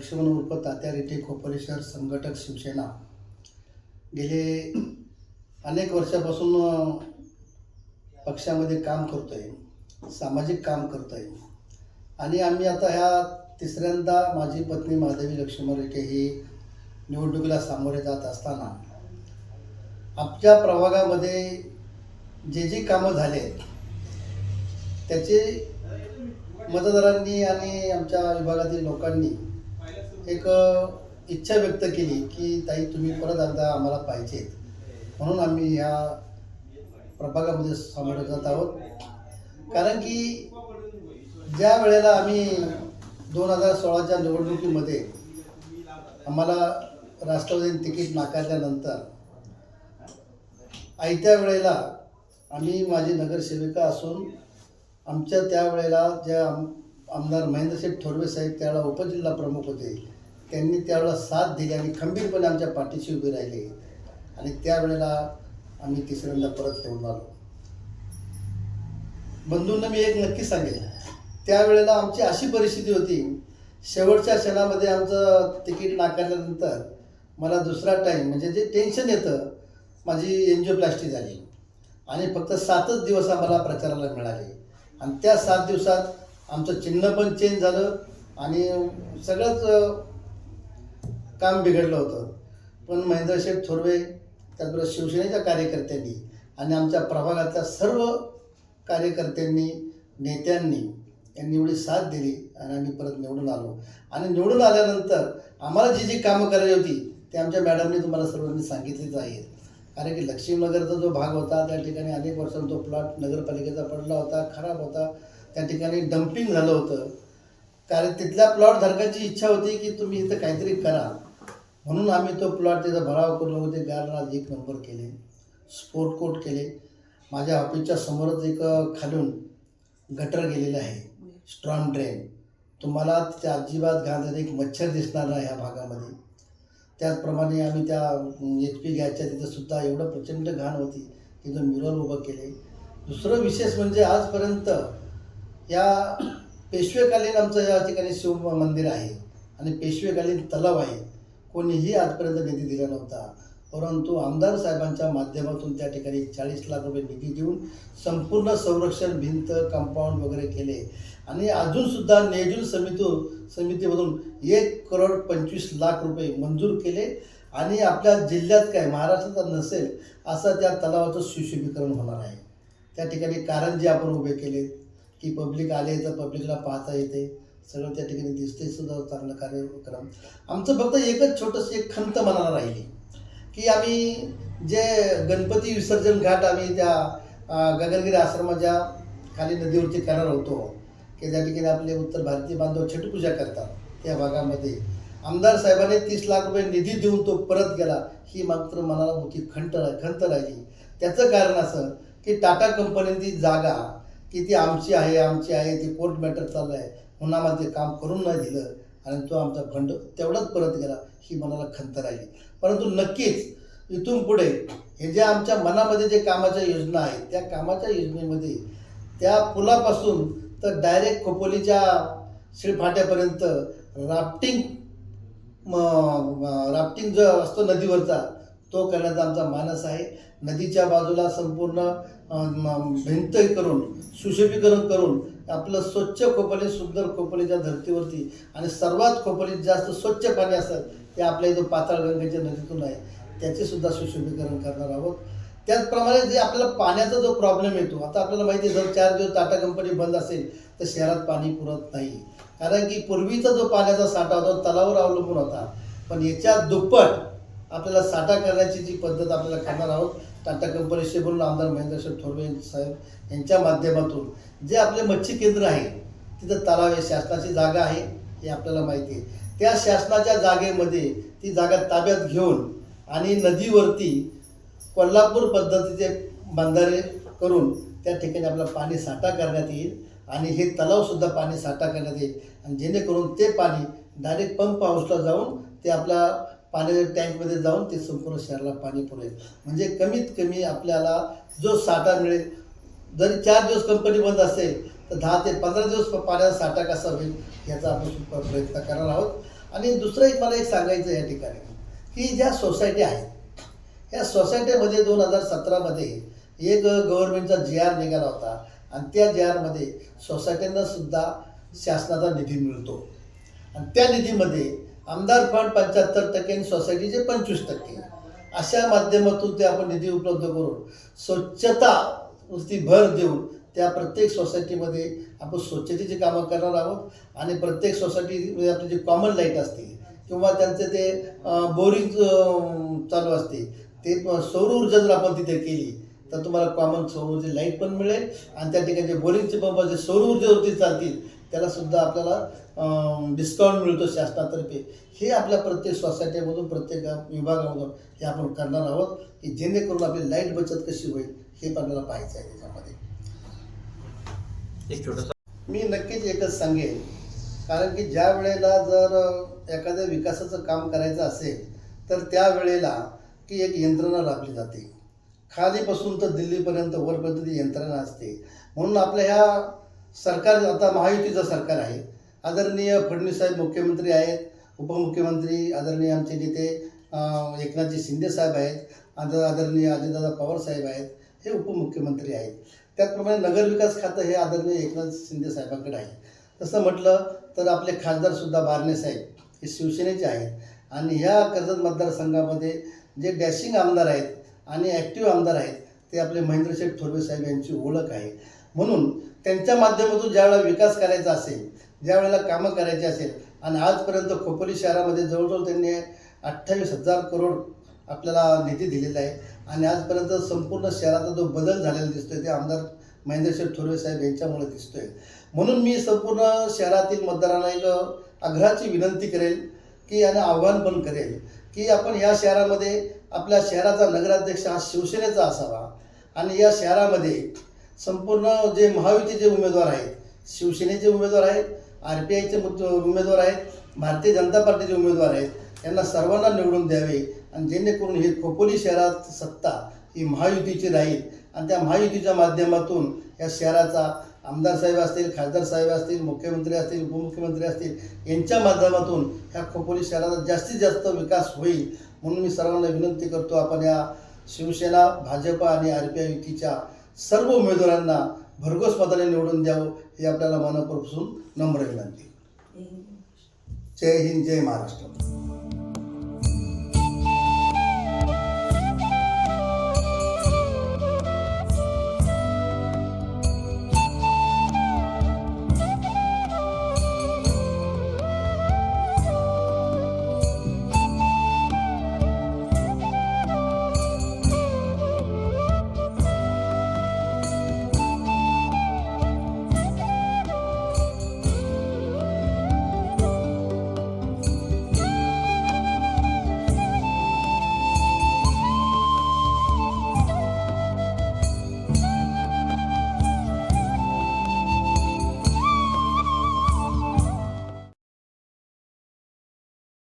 लक्ष्मण उर्फ तात्या रिटे खोपोली शहर संघटक शिवसेना. गेले अनेक वर्षापासून पक्षामध्ये काम करतो आहे सामाजिक काम करतो आहे आणि आम्ही आता ह्या तिसऱ्यांदा माझी पत्नी माधवी लक्ष्मण रेटे ही निवडणुकीला सामोरे जात असताना आमच्या प्रभागामध्ये जे जी कामं झाले आहेत त्याचे मतदारांनी आणि आमच्या विभागातील लोकांनी एक इच्छा व्यक्त केली की ताई तुम्ही परत एकदा आम्हाला पाहिजेत. म्हणून आम्ही ह्या प्रभागामध्ये सामोरे जात आहोत. कारण की ज्या वेळेला आम्ही दोन हजार सोळाच्या निवडणुकीमध्ये आम्हाला राष्ट्रवादीने तिकीट नाकारल्यानंतर आयत्या वेळेला आम्ही माझी नगरसेविका असून आमच्या त्यावेळेला ज्या आम आमदार महेंद्रशेठ थोरवे साहेब त्याला उपजिल्हा प्रमुख होते. त्यांनी त्यावेळेला साथ दिली आणि खंबीरपणे आमच्या पाठीशी उभे राहिले. आणि त्यावेळेला आम्ही तिसऱ्यांदा परत निवडून आलो. बंधूंना मी एक नक्की सांगेल त्यावेळेला आमची अशी परिस्थिती होती. शेवटच्या क्षणामध्ये आमचं तिकीट नाकारल्यानंतर मला दुसरा टाईम म्हणजे जे टेन्शन येतं माझी एन्जिओप्लास्टी झाली. आणि फक्त सातच दिवस आम्हाला प्रचाराला मिळाले. आणि त्या सात दिवसात आमचं चिन्ह पण चेंज झालं. आणि सगळंच काम बिघडलं होतं. पण महेंद्रशेठ थोरवे त्याचबरोबर शिवसेनेच्या कार्यकर्त्यांनी आणि आमच्या प्रभागातल्या सर्व कार्यकर्त्यांनी नेत्यांनी यांनी एवढी साथ दिली आणि आम्ही परत निवडून आलो. आणि निवडून आल्यानंतर आम्हाला जी जी कामं करायची होती ते आमच्या मॅडमने तुम्हाला सर्वांनी सांगितलीच आहेत कारण की लक्ष्मीनगरचा जो भाग होता त्या ठिकाणी अनेक वर्षांचा तो प्लॉट नगरपालिकेचा पडला होता खराब होता. त्या ठिकाणी डम्पिंग झालं होतं. कारण तिथल्या प्लॉट धारकाची इच्छा होती की तुम्ही इथं काहीतरी करा. म्हणून आम्ही तो प्लॉट त्याचा भराव करून होते गार्डनात एक नंबर केले. स्पोर्ट कोट केले. माझ्या ऑफिसच्या समोरच एक खालून गटर गेलेलं आहे. स्ट्रॉंग ड्रेन तुम्हाला तिथे अजिबात घाण एक मच्छर दिसणार नाही ह्या भागामध्ये. त्याचप्रमाणे आम्ही त्या एच पी गॅसच्या तिथंसुद्धा एवढं प्रचंड घाण होती. तिथं म्युरल उभं केले. दुसरं विशेष म्हणजे आजपर्यंत या पेशवेकालीन आमचं या ठिकाणी शिव मंदिर आहे. आणि पेशवेकालीन तलाव आहे. कोणीही आजपर्यंत निधी दिला नव्हता. परंतु आमदार साहेबांच्या माध्यमातून त्या ठिकाणी चाळीस लाख रुपये निधी देऊन संपूर्ण संरक्षण भिंत कंपाऊंड वगैरे केले. आणि अजूनसुद्धा नेजून समिती समितीमधून एक करोड पंचवीस लाख रुपये मंजूर केले. आणि आपल्या जिल्ह्यात काय महाराष्ट्रात नसेल असं त्या तलावाचं सुशोभीकरण होणार आहे. त्या ठिकाणी कारंजे आपण उभे केले की पब्लिक आले तर पब्लिकला पाहता येते. सगळं त्या ठिकाणी दिसते सुद्धा चांगलं कार्यक्रम. आमचं फक्त एकच छोटंसं एक खंत मनाला राहिली की आम्ही जे गणपती विसर्जन घाट आम्ही त्या गगनगिरी आश्रमाच्या खाली नदीवरती करणार होतो की त्या ठिकाणी आपले उत्तर भारतीय बांधव छटपूजा करतात त्या भागामध्ये. आमदार साहेबांनी तीस लाख रुपये निधी देऊन तो परत गेला ही मात्र मनाला मोठी खंत खंत राहिली. त्याचं कारण असं की टाटा कंपनीची जागा की ती आमची आहे आमची आहे ती कोर्ट मॅटर चाललं आहे उन्हामध्ये ते काम करून नाही दिलं आणि तो आमचा फंड तेवढाच परत गेला ही मनाला खंत राहिली. परंतु नक्कीच इथून पुढे हे ज्या आमच्या मनामध्ये जे कामाच्या योजना आहेत त्या कामाच्या योजनेमध्ये त्या पुलापासून तर डायरेक्ट खोपोलीच्या शिळफाट्यापर्यंत राफ्टिंग म- राफ्टिंग जो असतो नदीवरचा तो करण्याचा आमचा मानस आहे. नदीच्या बाजूला संपूर्ण भिंत करून सुशोभीकरण करून आपलं स्वच्छ खोपले सुंदर खोपलीच्या धर्तीवरती आणि सर्वात खोपलीत जास्त स्वच्छ पाणी असतात ते आपल्या इथं पाताळगंगेच्या नदीतून आहे. त्याचे सुद्धा सुशोभीकरण करणार आहोत. त्याचप्रमाणे जे आपल्याला पाण्याचा जो प्रॉब्लेम येतो आता आपल्याला माहिती आहे जर चार दिवस टाटा कंपनी बंद असेल तर शहरात पाणी पुरत नाही. कारण की पूर्वीचा जो पाण्याचा साठा होता तो तलावावर अवलंबून होता. पण याच्या दुप्पट आपल्याला साठा करण्याची जी पद्धत आपल्याला करणार आहोत टाटा कंपनीशी बोलून आमदार महेंद्रशेठ थोरवे साहेब यांच्या माध्यमातून जे आपले मच्छी केंद्र आहे तिथं तलाव आहे शासनाची जागा आहे हे आपल्याला माहिती आहे. त्या शासनाच्या जागेमध्ये ती जागा ताब्यात घेऊन आणि नदीवरती कोल्हापूर पद्धतीचे बंधारे करून त्या ठिकाणी आपला पाणी साठा करण्यात येईल आणि हे तलावसुद्धा पाणी साठा करण्यात येईल. आणि जेणेकरून ते पाणी डायरेक्ट पंप हाऊसला जाऊन ते आपल्या पाण्याच्या टँकमध्ये जाऊन ते संपूर्ण शहराला पाणी पुरेल म्हणजे कमीत कमी आपल्याला जो साठा मिळेल जरी चार दिवस कंपनी बंद असेल तर दहा ते पंधरा दिवस प- पाण्याचा साठा कसा होईल याचा आपण प्रयत्न करणार आहोत. आणि दुसरं एक मला एक सांगायचं या ठिकाणी की ज्या सोसायटी आहेत या सोसायटीमध्ये दोन हजार सतरामध्ये एक गव्हर्नमेंटचा जी आर निघाला होता. आणि त्या जी आरमध्ये सोसायट्यांना सुद्धा शासनाचा निधी मिळतो. आणि त्या निधीमध्ये आमदार फंड पंच्याहत्तर टक्के आणि सोसायटीचे पंचवीस टक्के. अशा माध्यमातून ते आपण निधी उपलब्ध करून स्वच्छता वरती भर देऊन त्या प्रत्येक सोसायटीमध्ये आपण स्वच्छतेची कामं करणार आहोत आणि प्रत्येक सोसायटीमध्ये आपली जी कॉमन लाइट असते किंवा त्यांचे ते बोरिंग चालू असते ते सौर ऊर्जा जर आपण तिथे केली तर तुम्हाला कॉमन सौर ऊर्जा लाइट पण मिळेल आणि त्या ठिकाणी जे बोरिंगचे पंप जे सौर ऊर्जेवरती चालतील. त्याला सुद्धा आपल्याला डिस्काउंट मिळतो शासनातर्फे. हे आपल्या प्रत्येक सोसायटीमधून प्रत्येक विभागामधून हे आपण करणार आहोत की जेणेकरून आपली लाइट बचत कशी होईल हे आपल्याला पाहायचं आहे त्याच्यामध्ये एक छोटंसं मी नक्कीच एकच सांगेन. कारण की ज्या वेळेला जर एखाद्या विकासाचं काम करायचं असेल तर त्या वेळेला की एक यंत्रणा राबली जाते. खालीपासून तर दिल्लीपर्यंत वरपर्यंत ती यंत्रणा असते. म्हणून आपल्या ह्या सरकार आता महायुतीचं सरकार आहे. आदरणीय फडणवीस साहेब मुख्यमंत्री आहेत उपमुख्यमंत्री आदरणीय आमचे नेते एकनाथजी शिंदे साहेब आहेत आदर आदरणीय अजितदादा पवार साहेब आहेत हे उपमुख्यमंत्री आहेत. त्याचप्रमाणे नगरविकास खातं हे आदरणीय एकनाथ शिंदे साहेबांकडे आहे. तसं म्हटलं तर आपले खासदारसुद्धा बारणे साहेब हे शिवसेनेचे आहेत. आणि ह्या कर्जत मतदारसंघामध्ये जे डॅशिंग आमदार आहेत आणि ॲक्टिव्ह आमदार आहेत ते आपले महेंद्रशेठ थोरवे साहेब यांची ओळख आहे. म्हणून त्यांच्या माध्यमातून ज्यावेळेला विकास करायचा असेल ज्यावेळेला कामं करायची असेल आणि आजपर्यंत खोपोली शहरामध्ये जवळजवळ त्यांनी अठ्ठावीस हजार करोड आपल्याला निधी दिलेला आहे. आणि आजपर्यंत संपूर्ण शहराचा जो बदल झालेला दिसतोय ते आमदार महेंद्रशेठ थोरवे साहेब यांच्यामुळे दिसतोय. म्हणून मी संपूर्ण शहरातील मतदारांना एक आग्रहाची विनंती करेल की आणि आव्हान पण करेल की आपण ह्या शहरामध्ये आपल्या शहराचा नगराध्यक्ष हा शिवसेनेचा असावा. आणि या शहरामध्ये संपूर्ण जे महायुतीचे उमेदवार आहेत शिवसेनेचे उमेदवार आहेत आर पी आयचे उमेदवार आहेत भारतीय जनता पार्टीचे उमेदवार आहेत यांना सर्वांना निवडून द्यावे आणि जेणेकरून ही खोपोली शहरात सत्ता ही महायुतीची राहील. आणि त्या महायुतीच्या माध्यमातून या शहराचा आमदार साहेब असतील खासदार साहेब असतील मुख्यमंत्री असतील उपमुख्यमंत्री असतील यांच्या माध्यमातून ह्या खोपोली शहराचा जास्तीत जास्त विकास होईल म्हणून मी सर्वांना विनंती करतो आपण या शिवसेना भाजप आणि आर पी आय युतीच्या सर्व उमेदवारांना भरघोस मताने निवडून द्यावं ही आपल्याला मनापासून नम्र विनंती. जय हिंद जय महाराष्ट्र.